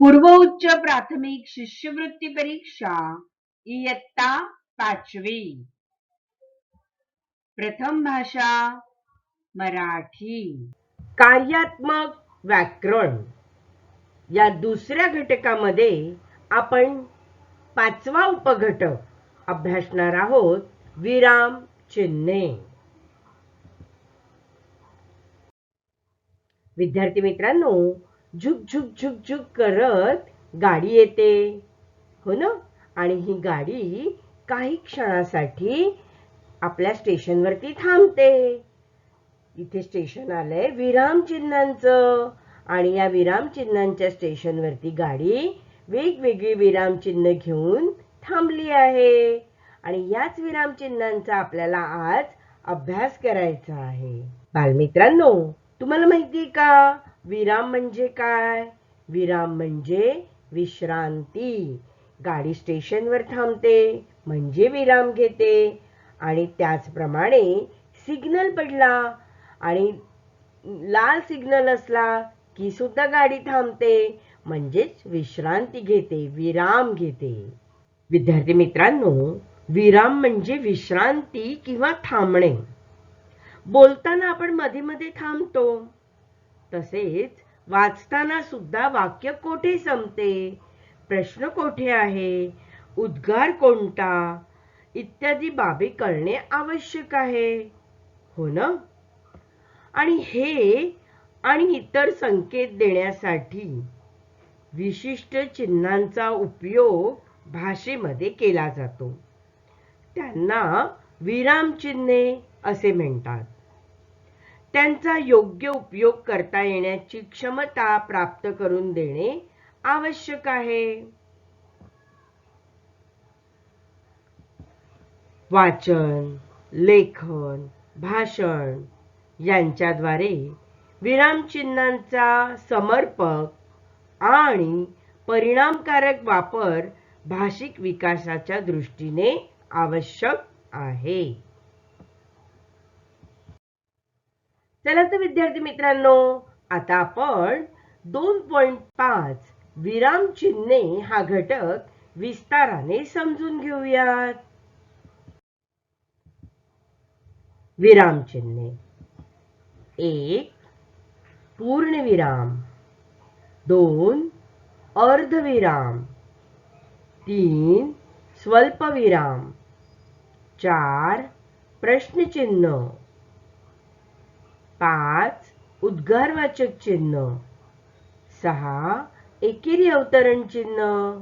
पूर्व उच्च प्राथमिक शिष्यवृत्ती परीक्षा इयत्ता पाचवी. प्रथम भाषा मराठी. कार्यात्मक व्याकरण. या दुसऱ्या घटकामध्ये आपण पाचवा उपघटक अभ्यासणार आहोत विराम चिन्हे. विद्यार्थी मित्रांनो झुक झुक झुक झुक करत गाडी येते. हो ना? आणि ही गाडी काही क्षणासाठी आपल्या स्टेशनवरती थांबते. इथे स्टेशन आलंय विरामचिन्हांचं आणि या विरामचिन्हांच्या स्टेशनवरती गाडी वेगवेगळी विरामचिन्ह घेऊन थांबली आहे. आणि याच विरामचिन्हांचा आपल्याला आज अभ्यास करायचा आहे. बालमित्रांनो तुम्हाला माहिती का? विराम म्हणजे काय? विराम म्हणजे विश्रांती. गाडी स्टेशनवर थांबते म्हणजे विराम घेते. आणि त्याचप्रमाणे सिग्नल पडला आणि लाल सिग्नल असला की सुद्धा गाडी थांबते म्हणजेच विश्रांती घेते विराम घेते. विद्यार्थी मित्रांनो विराम म्हणजे विश्रांती किंवा थांबणे. बोलताना आपण मध्ये मध्ये थांबतो. तसेच वाचताना सुद्धा वाक्य कोठे संपते? प्रश्न कोठे आहे? उद्गार कोणता? इत्यादी बाबी करणे आवश्यक आहे. हो ना? आणि हे आणि इतर संकेत देण्यासाठी विशिष्ट चिन्हांचा उपयोग भाषेमध्ये केला जातो. त्यांना विराम चिन्हे असे म्हणतात. त्यांचा योग्य उपयोग करता येण्याची क्षमता प्राप्त करून देणे आवश्यक आहे. वाचन लेखन भाषण यांच्याद्वारे विरामचिन्हांचा समर्पक आणि परिणामकारक वापर भाषिक विकासाच्या दृष्टीने आवश्यक आहे. चला तर विद्यार्थी मित्रांनो आता आपण दोन पॉइंट पाच विराम चिन्हे हा घटक विस्ताराने समजून घेऊयात. विराम चिन्हे. एक पूर्णविराम दोन अर्धविराम तीन स्वल्पविराम चार प्रश्नचिन्ह. पाच उद्गारवाचक चिन्ह. सहा एकेरी अवतरण चिन्ह.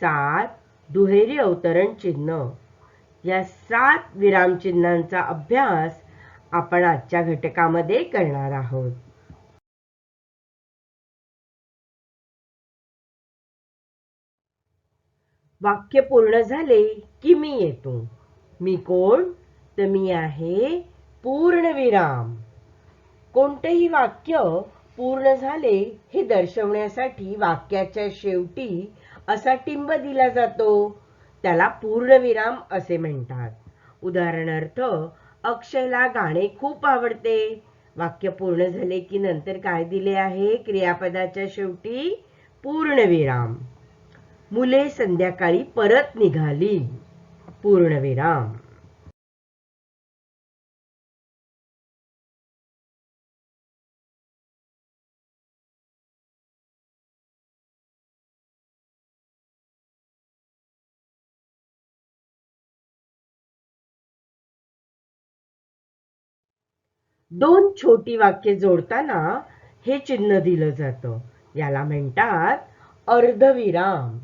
सात दुहेरी अवतरण चिन्ह. या सात विरामचिन्हांचा अभ्यास आपण आजच्या घटकामध्ये करणार आहोत. वाक्य पूर्ण झाले की मी येतो. मी कोण? तर मी आहे पूर्णविराम कोणतेही वाक्य पूर्ण झाले हे दर्शवण्यासाठी वाक्याच्या शेवटी असा टिंब दिला जातो. त्याला पूर्णविराम असे म्हणतात. उदाहरणार्थ अक्षयला गाणे खूप आवडते. वाक्य पूर्ण झाले की नंतर काय दिले आहे? क्रियापदाच्या शेवटी पूर्णविराम. मुले संध्याकाळी परत निघाली. पूर्णविराम. दोन छोटी वाक्य जोडताना हे चिन्ह दिलं जातं. याला म्हणतात अर्धविराम.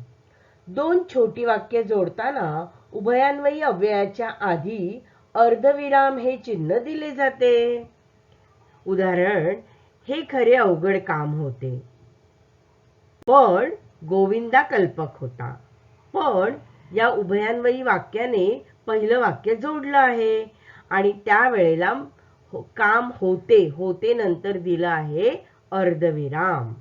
दोन छोटी वाक्य जोडताना उभयान्वयी अव्ययाच्या आधी अर्धविराम हे चिन्ह दिले जाते. उदाहरण हे खरे अवघड काम होते. पण गोविंदा कल्पक होता. पण या उभयान्वयी वाक्याने पहिलं वाक्य जोडलं आहे आणि त्यावेळेला हो, काम होते होते नंतर दिलं आहे अर्धविराम.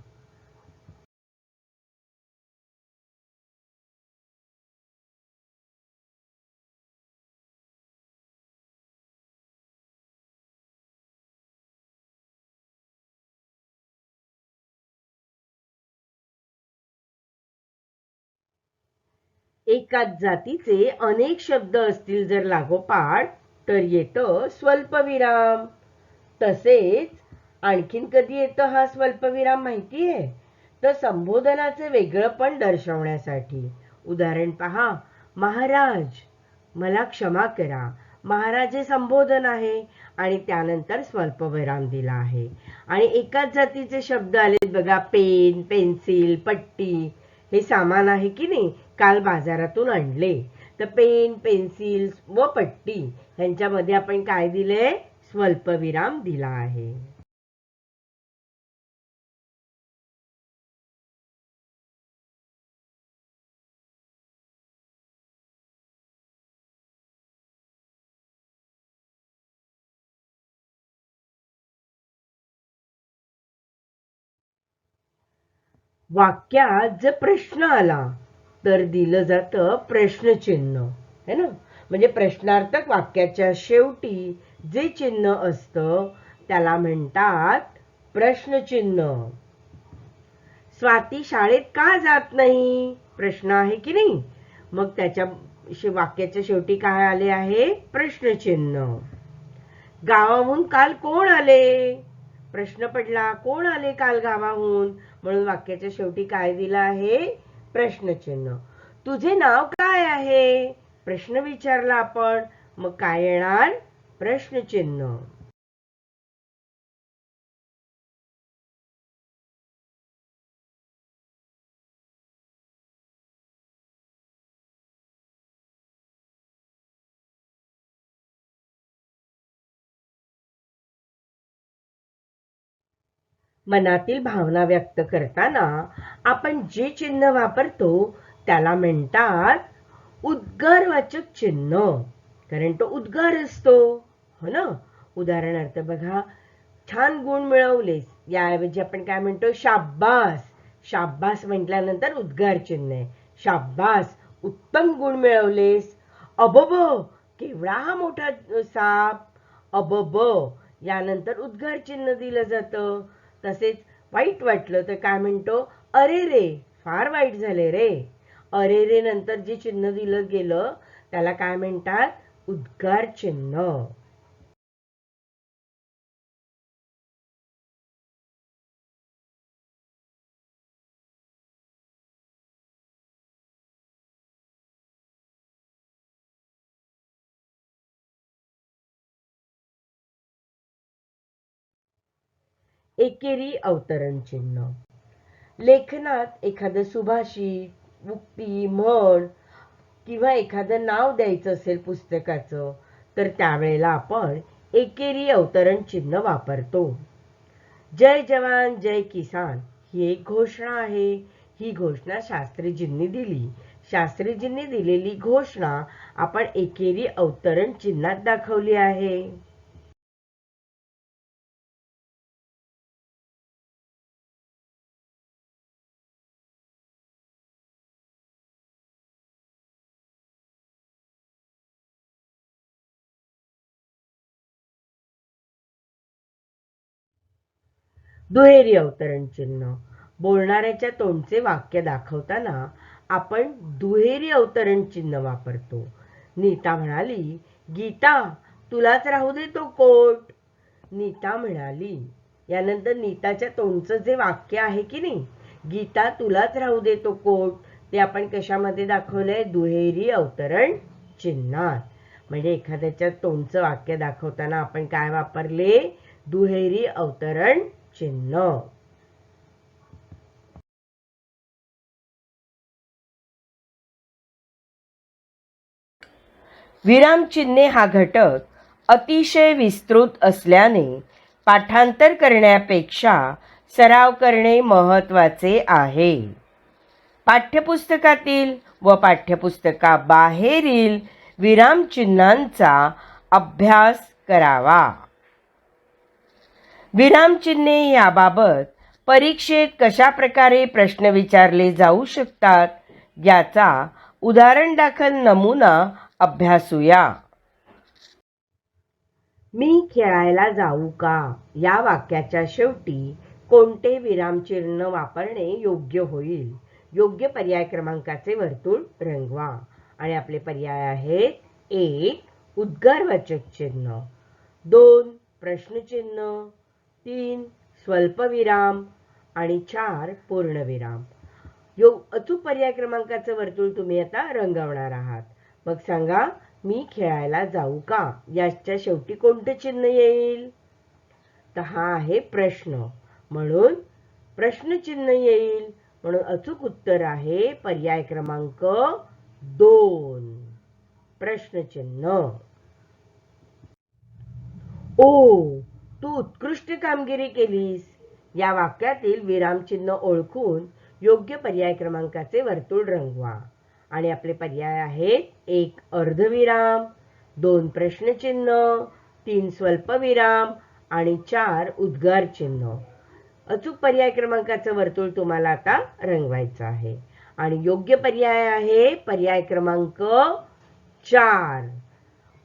एकाच जातीचे अनेक शब्द असतील जर लागोपाठ तर येतं स्वल्पविराम. तसेच आणखीन कधी येतं हा स्वल्पविराम माहितीये? तर संबोधनाचे वेगळं पण दर्शवण्यासाठी. उदाहरण पहा महाराज मला क्षमा करा. महाराज हे संबोधन आहे आणि त्यानंतर स्वल्पविराम दिला आहे. आणि एकाच जातीचे शब्द आलेत बघा पेन पेन्सिल पट्टी. हे सामान आहे की नाही? काल बाजारातून आणले. तर पेन पेन्सिल व पट्टी ह्यांच्यामध्ये आपण काय दिले? स्वल्पविराम दिला आहे. वाक्यात जर प्रश्न आला तर दिलं जातं प्रश्नचिन्ह. है ना? म्हणजे प्रश्नार्थक वाक्याच्या शेवटी जे चिन्ह असतं त्याला म्हणतात प्रश्नचिन्ह. स्वाती शाळेत का जात नाही? प्रश्न आहे की नाही? मग त्याच्या वाक्याच्या शेवटी काय आले आहे? प्रश्नचिन्ह. गावाहून काल कोण आले? प्रश्न पडला कोण आले काल गावाहून? म्हणून वाक्याच्या शेवटी काय दिलं आहे? प्रश्नचिन्ह. तुझे नाव काय आहे? प्रश्न विचारला आपण. मग काय येणार? प्रश्नचिन्ह. मनातील भावना व्यक्त करताना आपण जे चिन्ह वापरतो त्याला म्हणतात उद्गारवाचक चिन्ह. कारण तो उद्गार असतो. हो ना? उदाहरणार्थ बघा छान गुण मिळवलेस याऐवजी आपण काय म्हणतो? शाब्बास. शाब्बास म्हटल्यानंतर उद्गार चिन्ह आहे. शाब्बास उत्तम गुण मिळवलेस. अबब केवढा हा मोठा साप. अबब यानंतर उद्गार चिन्ह दिलं जातं. तसेच वाईट वाटलं तर काय म्हणतो? अरे रे फार वाईट झाले रे. अरे रे नंतर जे चिन्ह दिलं गेलं त्याला काय म्हणतात? उद्गार चिन्ह. एकेरी अवतरण चिन्ह. लेखनात एखादं सुभाषित उक्ती म्हण किंवा एखादं नाव द्यायचं असेल पुस्तकाचं तर त्यावेळेला आपण एकेरी अवतरण चिन्ह वापरतो. जय जवान जय किसान ही एक घोषणा आहे. ही घोषणा शास्त्रीजींनी दिली. शास्त्रीजींनी दिलेली घोषणा आपण एकेरी अवतरण चिन्हात दाखवली आहे. दुहेरी अवतरण चिन्ह. बोलणाऱ्याच्या तोंडचे वाक्य दाखवताना आपण दुहेरी अवतरण चिन्ह वापरतो. नीता म्हणाली गीता तुलाच राहू दे तो कोट. नीता म्हणाली यानंतर नीताच्या तोंडचं जे वाक्य आहे की नाही गीता तुलाच राहू दे तो कोट ते आपण कशामध्ये दाखवलंय? दुहेरी अवतरण चिन्हात. म्हणजे एखाद्याच्या तोंडचं वाक्य दाखवताना आपण काय वापरले? दुहेरी अवतरण चिन्ह. विरामचिन्हे हा घटक अतिशय विस्तृत असल्याने पाठांतर करण्यापेक्षा सराव करणे महत्त्वाचे आहे. पाठ्यपुस्तकातील व पाठ्यपुस्तकाबाहेरील विरामचिन्हांचा अभ्यास करावा. विरामचिन्हे याबाबत परीक्षेत कशा प्रकारे प्रश्न विचारले जाऊ शकतात याचा उदाहरण दाखल नमुना अभ्यासूया. मी खेळायला जाऊ का? या वाक्याच्या शेवटी कोणते विरामचिन्ह वापरणे योग्य होईल? योग्य पर्याय क्रमांकाचे वर्तुळ रंगवा. आणि आपले पर्याय आहेत एक उद्गारवाचक चिन्ह. दोन प्रश्नचिन्ह. तीन स्वल्पविराम आणि चार पूर्णविराम. यो अचूक पर्याय क्रमांकाचं वर्तुळ तुम्ही आता रंगवणार आहात. मग सांगा मी खेळायला जाऊ का? याच्या शेवटी कोणतं चिन्ह येईल? तर हा आहे प्रश्न. म्हणून प्रश्नचिन्ह येईल. म्हणून अचूक उत्तर आहे पर्याय क्रमांक दोन. प्रश्नचिन्ह ओ तू उत्कृष्ट कामगिरी केलीस. या वाक्यातील विरामचिन्ह ओळखून योग्य पर्याय क्रमांकाचे वर्तुळ रंगवा. आणि आपले पर्याय आहेत एक अर्धविराम दोन प्रश्नचिन्ह तीन स्वल्पविराम आणि चार उद्गार चिन्ह अचूक पर्याय क्रमांकाचं वर्तुळ तुम्हाला आता रंगवायचं आहे. आणि योग्य पर्याय आहे पर्याय क्रमांक चार.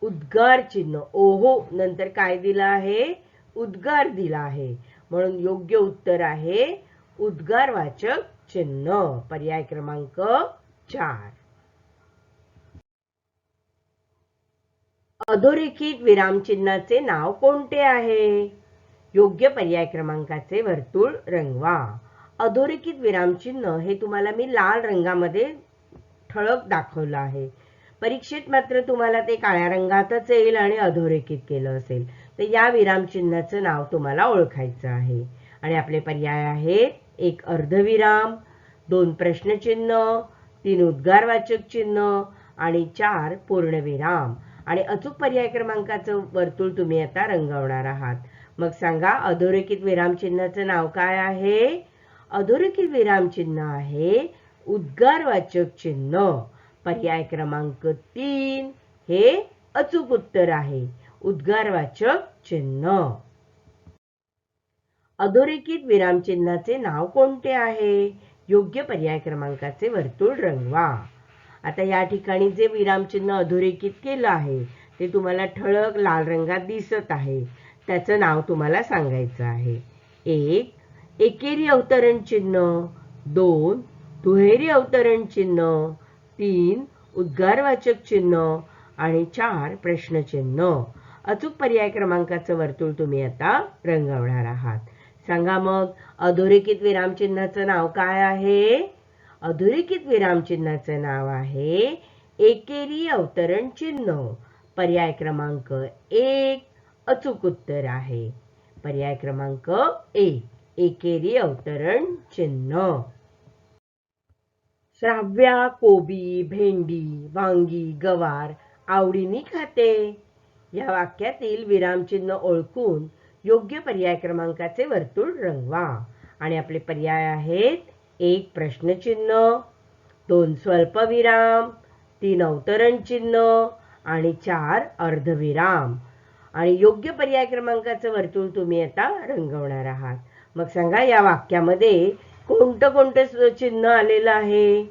उद्गार चिन्ह ओहो नंतर काय दिलं आहे? उद्गार दिला आहे. म्हणून योग्य उत्तर आहे उद्गारवाचक चिन्ह. पर्याय क्रमांक चार. अधोरेखित विरामचिन्हाचे नाव कोणते आहे? योग्य पर्याय क्रमांकाचे वर्तुळ रंगवा. अधोरेखित विरामचिन्ह हे तुम्हाला मी लाल रंगामध्ये ठळक दाखवलं आहे. परीक्षेत मात्र तुम्हाला ते काळ्या रंगातच येईल आणि अधोरेखित केलं असेल. तर या विरामचिन्हाचं नाव तुम्हाला ओळखायचं आहे. आणि आपले पर्याय आहेत एक अर्धविराम दोन प्रश्नचिन्ह तीन उद्गारवाचक चिन्ह आणि चार पूर्णविराम आणि अचूक पर्याय क्रमांकाचं वर्तुळ तुम्ही आता रंगवणार आहात. मग सांगा अधोरेखित विरामचिन्हाचं नाव काय आहे? अधोरेखित विरामचिन्ह आहे उद्गारवाचक चिन्ह. पर्याय क्रमांक तीन हे अचूक उत्तर आहे. उद्गारवाचक चिन्ह. अधोरेखित विरामचिन्हाचे नाव कोणते आहे? योग्य पर्याय क्रमांकाचे वर्तुळ रंगवा. आता या ठिकाणी जे विरामचिन्ह अधोरेखित केलं आहे ते तुम्हाला ठळक लाल रंगात दिसत आहे. त्याचं नाव तुम्हाला सांगायचं आहे. एक एकेरी अवतरण चिन्ह. दोन दुहेरी अवतरण चिन्ह. तीन उद्गारवाचक चिन्ह. आणि चार प्रश्नचिन्ह अचूक पर्याय क्रमांकाचं वर्तुळ तुम्ही आता रंगवणार आहात. सांगा मग अधोरेखित विरामचिन्हाचं नाव काय आहे? अधोरेखित विरामचिन्हाचं नाव आहे एकेरी अवतरण चिन्ह. पर्याय क्रमांक एक अचूक उत्तर आहे. पर्याय क्रमांक एक एकेरी अवतरण चिन्ह. श्राव्या कोबी भेंडी वांगी गवार आवडीने खाते. या वाक्यातील विरामचिन्ह ओळखून योग्य पर्याय क्रमांकाचे वर्तुळ रंगवा. आणि आपले पर्याय आहेत एक प्रश्नचिन्ह दोन स्वल्पविराम तीन अवतरण चिन्ह आणि चार अर्धविराम आणि योग्य पर्याय क्रमांकाचं वर्तुळ तुम्ही आता रंगवणार आहात. मग सांगा या वाक्यामध्ये कोणतं कोणतं चिन्ह आलेलं आहे?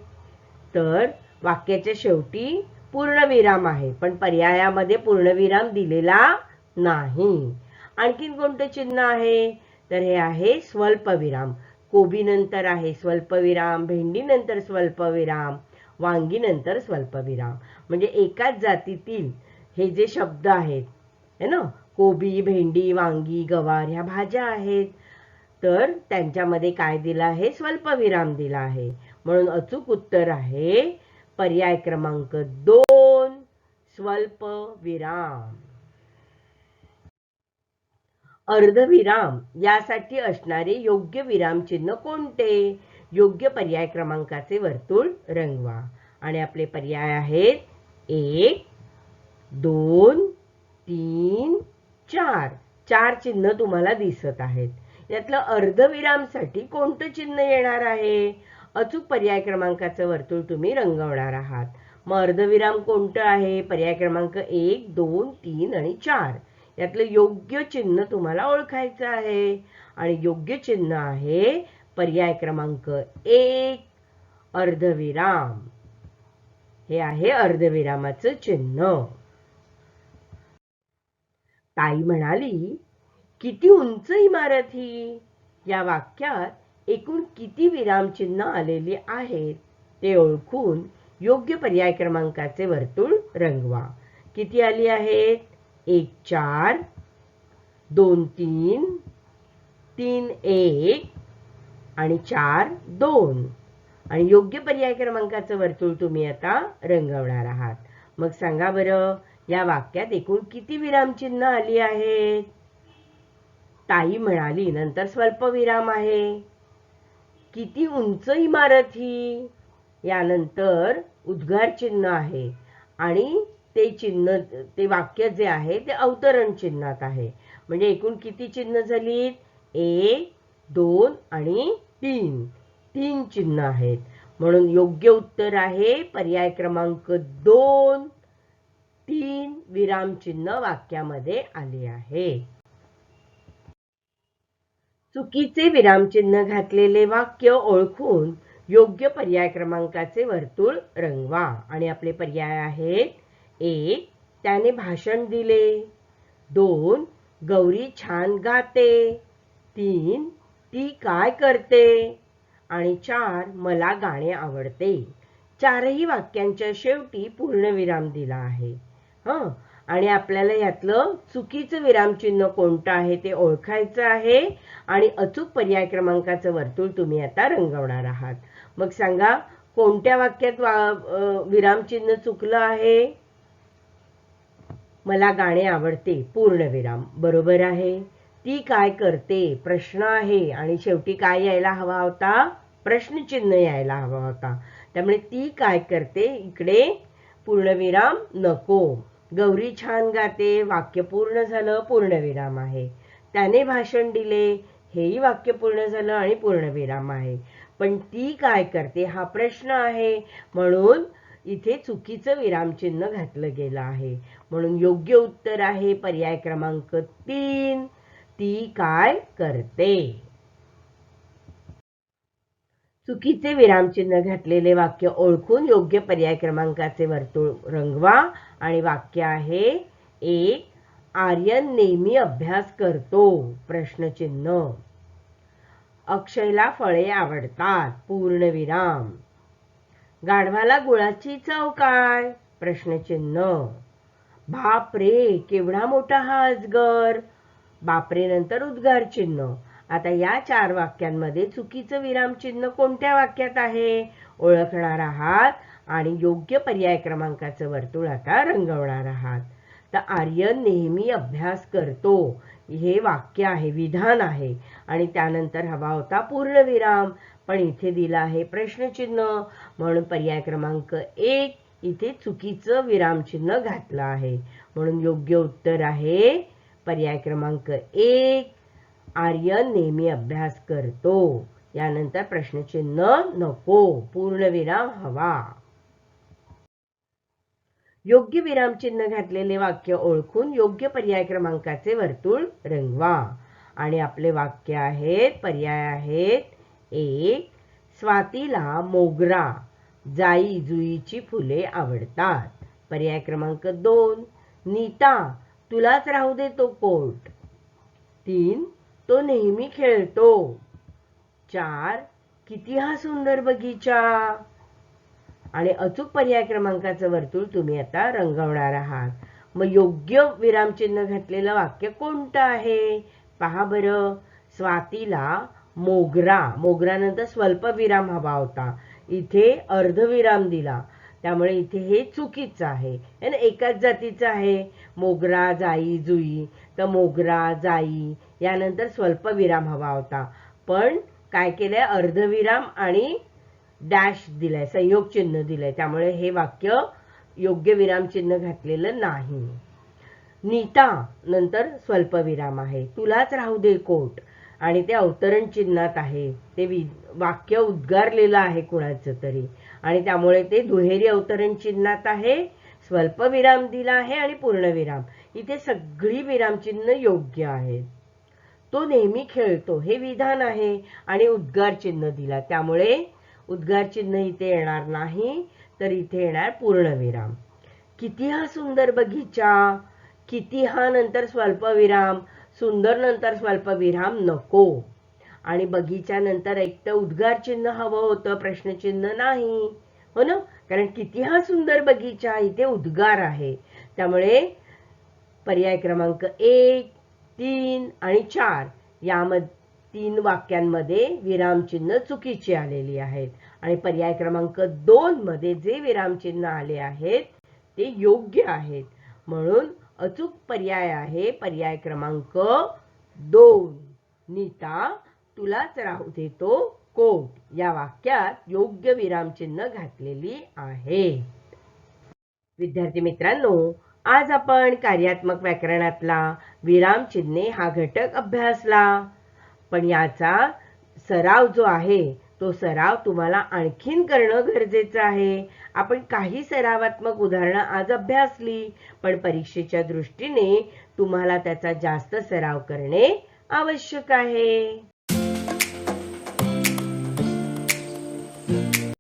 तर वाक्याच्या शेवटी पूर्णविराम आहे पण पर्यायामध्ये पूर्णविराम दिलेला नाही. आणखीन कोणतं चिन्ह आहे? तर हे आहे स्वल्पविराम. कोबीनंतर आहे स्वल्पविराम भेंडीनंतर स्वल्पविराम वांगी नंतर स्वल्पविराम. म्हणजे एकाच जातीतील हे जे शब्द आहेत है ना? कोबी भेंडी वांगी गवार ह्या भाज्या आहेत. तर त्यांच्यामध्ये काय दिलं आहे? स्वल्पविराम दिला आहे. म्हणून अचूक उत्तर आहे पर्याय क्रमांक दोन स्वल्प विराम. अर्धविराम यासाठी असणारे योग्य विरामचिन्ह कोणते? योग्य पर्याय क्रमांकाचे वर्तुळ रंगवा. आणि आपले पर्याय आहेत एक दोन तीन चार. चार चिन्ह तुम्हाला दिसत आहेत. यातलं अर्धविरामसाठी कोणतं चिन्ह येणार आहे? अचूक पर्याय क्रमांकाचं वर्तुळ तुम्ही रंगवणार आहात. मग अर्धविराम कोणतं आहे? पर्याय क्रमांक एक दोन तीन आणि चार. यातलं योग्य चिन्ह तुम्हाला ओळखायचं आहे. आणि योग्य चिन्ह आहे पर्याय क्रमांक एक अर्धविराम. हे आहे अर्धविरामाचं चिन्ह. ताई म्हणाली किती उंच इमारत ही? या वाक्यात एकूण किती विरामचिन्ह आलेली आहेत ते ओळखून योग्य पर्याय क्रमांकाचे वर्तुळ रंगवा. किती आली आहेत? एक चार दोन तीन तीन एक आणि चार दोन. आणि योग्य पर्याय क्रमांकाचं वर्तुळ तुम्ही आता रंगवणार आहात. मग सांगा बरं या वाक्यात एकूण किती विरामचिन्ह आली आहेत? ताई म्हणाली नंतर स्वल्पविराम आहे. किती उंच इमारत ही? यानंतर उद्गार चिन्ह आहे. आणि ते चिन्ह ते वाक्य जे आहे ते अवतरण चिन्हात आहे. म्हणजे एकूण किती चिन्ह झाली एक दोन आणि तीन. तीन चिन्ह आहेत. म्हणून योग्य उत्तर आहे पर्याय क्रमांक दोन. तीन विरामचिन्ह वाक्यामध्ये आले आहे. चुकीचे विरामचिन्ह घातलेले वाक्य ओळखून योग्य पर्याय क्रमांकाचे वर्तुळ रंगवा. आणि आपले पर्याय आहेत एक त्याने भाषण दिले. दोन गौरी छान गाते. तीन ती काय करते. आणि चार मला गाणे आवडते. चारही वाक्यांच्या शेवटी पूर्णविराम दिला आहे. हं? आणि आपल्याला यातलं चुकीचं विरामचिन्ह कोणतं आहे ते ओळखायचं आहे. आणि अचूक पर्याय क्रमांकाचं वर्तुळ तुम्ही आता रंगवणार आहात. मग सांगा कोणत्या वाक्यात वा विरामचिन्ह चुकलं आहे? मला गाणे आवडते पूर्णविराम बरोबर आहे? ती काय करते? प्रश्न आहे. आणि शेवटी काय यायला हवा होता? प्रश्नचिन्ह यायला हवा होता. त्यामुळे ती काय करते? इकडे पूर्णविराम नको. गौरी छान गाते वाक्य पूर्ण झालं पूर्णविराम आहे. त्याने भाषण दिले हेही वाक्य पूर्ण झालं आणि पूर्णविराम आहे. पण ती काय करते हा प्रश्न आहे. म्हणून इथे चुकीचं विरामचिन्ह घातलं गेलं आहे. म्हणून योग्य उत्तर आहे पर्याय क्रमांक तीन. ती काय करते? चुकीचे विरामचिन्ह घातलेले वाक्य ओळखून योग्य पर्याय क्रमांकाचे वर्तुळ रंगवा. आणि वाक्य आहे एक आर्यन नेहमी अभ्यास करतो. प्रश्नचिन्ह. अक्षयला फळे आवडतात. पूर्णविराम गाढवाला गुळाची चव काय? प्रश्नचिन्ह. बापरे केवढा मोठा हा अजगर बापरे नंतर उद्गार चिन्ह आता या चार वाक्यांमध्ये चुकीचं विरामचिन्ह कोणत्या वाक्यात आहे? ओळखणार आहात आणि योग्य पर्याय क्रमांकाचं वर्तुळ आता रंगवणार आहात. तर आर्यन नेहमी अभ्यास करतो. हे वाक्य आहे विधान आहे. आणि त्यानंतर हवा होता पूर्णविराम पण इथे दिला आहे प्रश्नचिन्ह. म्हणून पर्याय क्रमांक एक इथे चुकीचं विरामचिन्ह घातलं आहे. म्हणून योग्य उत्तर आहे पर्याय क्रमांक एक आर्यन नेहमी अभ्यास करतो. यानंतर प्रश्नचिन्ह नको. पूर्णविराम हवा. योग्य विरामचिन्ह घातलेले वाक्य ओळखून योग्य पर्याय क्रमांकाचे वर्तुळ रंगवा. आणि आपले वाक्य आहेत पर्याय आहेत. एक स्वातीला मोगरा. जाई जुईची फुले आवडतात. पर्याय क्रमांक दोन नीता तुलाच राहू देतो कोर्ट तीन तो नेहमी खेळतो. चार किती हा सुंदर बगीचा. आणि अचूक पर्याय क्रमांकाचं वर्तुळ तुम्ही आता रंगवणार आहात. मग योग्य विरामचिन्ह घातलेलं वाक्य कोणतं आहे? पहा बरं. स्वातीला मोगरा. मोगरानंतर स्वल्प विराम हवा होता. इथे अर्धविराम दिला. त्यामुळे इथे हे चुकीचं आहे. ना एकाच जातीचं आहे. मोगरा जाई जुई. तर मोगरा जाई यानंतर स्वल्प विराम हवा होता. पण काय केलंय? अर्धविराम आणि डॅश दिलाय संयोग चिन्ह दिलंय. त्यामुळे हे वाक्य योग्य विराम चिन्ह घातलेलं नाही. नीता नंतर स्वल्पविराम आहे. तुलाच राहू दे कोट. आणि ते अवतरण चिन्हात आहे. ते वाक्य उद्गारलेलं आहे कुणाचं तरी. आणि त्यामुळे ते दुहेरी अवतरण चिन्हात आहे. स्वल्पविराम दिला आहे आणि पूर्णविराम. इथे सगळी विरामचिन्ह योग्य आहेत. तो नेहमी खेळतो. हे विधान आहे. आणि उद्गार चिन्ह दिला. त्यामुळे उद्गार चिन्ह इथे येणार नाही तर इथे येणार पूर्णविराम. किती हा सुंदर बगीचा. किती हा नंतर स्वल्पविराम. सुंदर नंतर स्वल्पविराम नको. आणि बगीच्या नंतर एक तर उद्गार चिन्ह हवं होतं प्रश्नचिन्ह नाही. हो ना? कारण किती हा सुंदर बगीचा. इथे उद्गार आहे. त्यामुळे पर्याय क्रमांक एक तीन आणि चार यामध्ये तीन वाक्यांमध्ये विरामचिन्ह चुकीची आलेली आहेत. आणि पर्याय क्रमांक दोन मध्ये जे विरामचिन्ह आले आहेत ते योग्य आहेत. म्हणून अचूक पर्याय आहे पर्याय क्रमांक दोन. नीता तुलाच राहू देतो कोट. या वाक्यात योग्य विरामचिन्ह घातलेली आहे. विद्यार्थी मित्रांनो आज आपण कार्यात्मक व्याकरणातला विरामचिन्हे हा घटक अभ्यासला. पण याचा सराव जो आहे तो सराव तुम्हाला आणखीन करणं गरजेचं आहे. आपण काही सरावात्मक उदाहरणं आज अभ्यासली पण परीक्षेच्या दृष्टीने तुम्हाला त्याचा जास्त सराव करणे आवश्यक आहे.